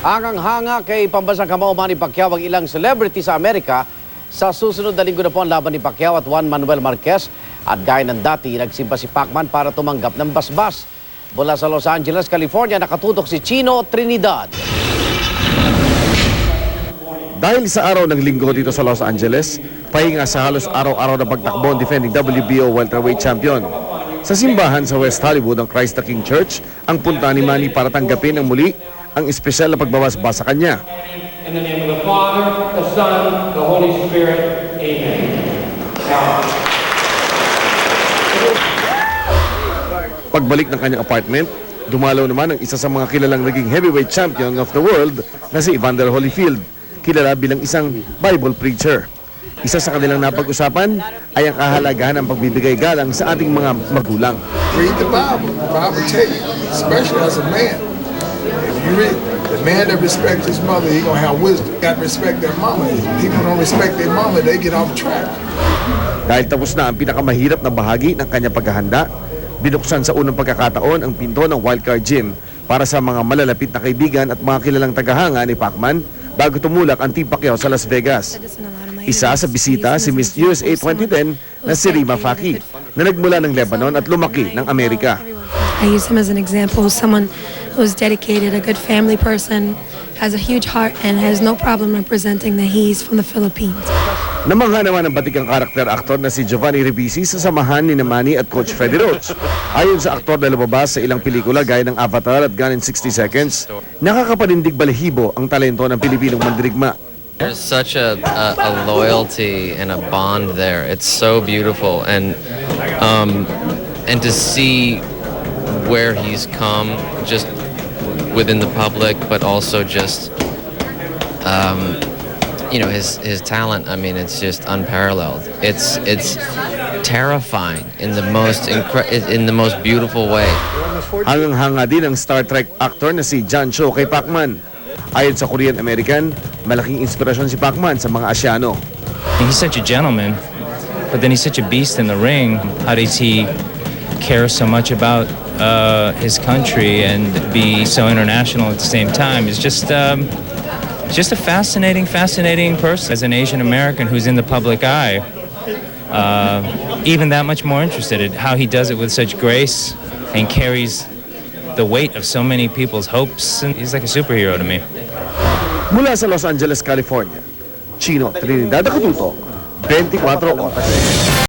Hangang-hanga kay pambansang kamao Manny Pacquiao ang ilang celebrity sa Amerika. Sa susunod na linggo na po ang laban ni Pacquiao at Juan Manuel Marquez. At gaya ng dati, nagsimba si Pacman para tumanggap ng basbas. Mula sa Los Angeles, California, nakatutok si Chino Trinidad. Dahil sa araw ng linggo dito sa Los Angeles, pahinga sa halos araw-araw na pagtakbo ang defending WBO welterweight champion. Sa simbahan sa West Hollywood ng Christ the King Church, ang punta ni Manny para tanggapin ng muli ang espesyal na pagbabasbas sa kanya. In the name of the Father, the Son, the Holy Spirit. Amen. Now, Pagbalik ng kanyang apartment, dumalaw naman ang isa sa mga kilalang naging heavyweight champion of the world na si Evander Holyfield, kilala bilang isang Bible preacher. Isa sa kanilang napag-usapan ay ang kahalagahan ng pagbibigay galang sa ating mga magulang. Read the Bible. The Bible tell you, especially as a man. You read, the man that respects his mother, he gonna have wisdom. Got to respect their mama. People don't respect their mama, they get off track. Dahil tapos na ang pinakamahirap na bahagi ng kanyang paghahanda, binuksan sa unang pagkakataon ang pinto ng Wildcard Gym para sa mga malalapit na kaibigan at mga kilalang tagahanga ni Pacman bago tumulak ang Team Pacquiao sa Las Vegas. Isa sa bisita si Miss USA 2010 na si Rima Faki na nagmula ng Lebanon at lumaki ng Amerika. I use him as an example, someone who's dedicated, a good family person, has a huge heart, and has no problem representing that he's from the Philippines. Namangha naman ang batikang karakter aktor na si Giovanni Ribisi sa samahan ni Manny at Coach Freddy Roach. Ayon sa aktor na lumabas sa ilang pelikula gaya ng Avatar at Gone in 60 Seconds, nakakapanindig balahibo ang talento ng Pilipinong mandirigma. There's such a, a, a loyalty and a bond there. It's so beautiful, and um, and to see where he's come, just within the public, but also just um, you know his his talent. I mean, it's just unparalleled. It's it's terrifying in the most incre- in the most beautiful way. Hangang-hanga din ang Star Trek actor na si John Cho kay Pacman. Ayon sa Korean American, malaking inspirasyon si Pacman sa mga Asyano. He's such a gentleman, but then he's such a beast in the ring. How does he care so much about uh, his country and be so international at the same time? It's just, um, just a fascinating, fascinating person. As an Asian American who's in the public eye, uh, even that much more interested in how he does it with such grace and carries the weight of so many people's hopes. And he's like a superhero to me. Mula sa Los Angeles, California, Chino Trinidad Acututo, 24 Oras.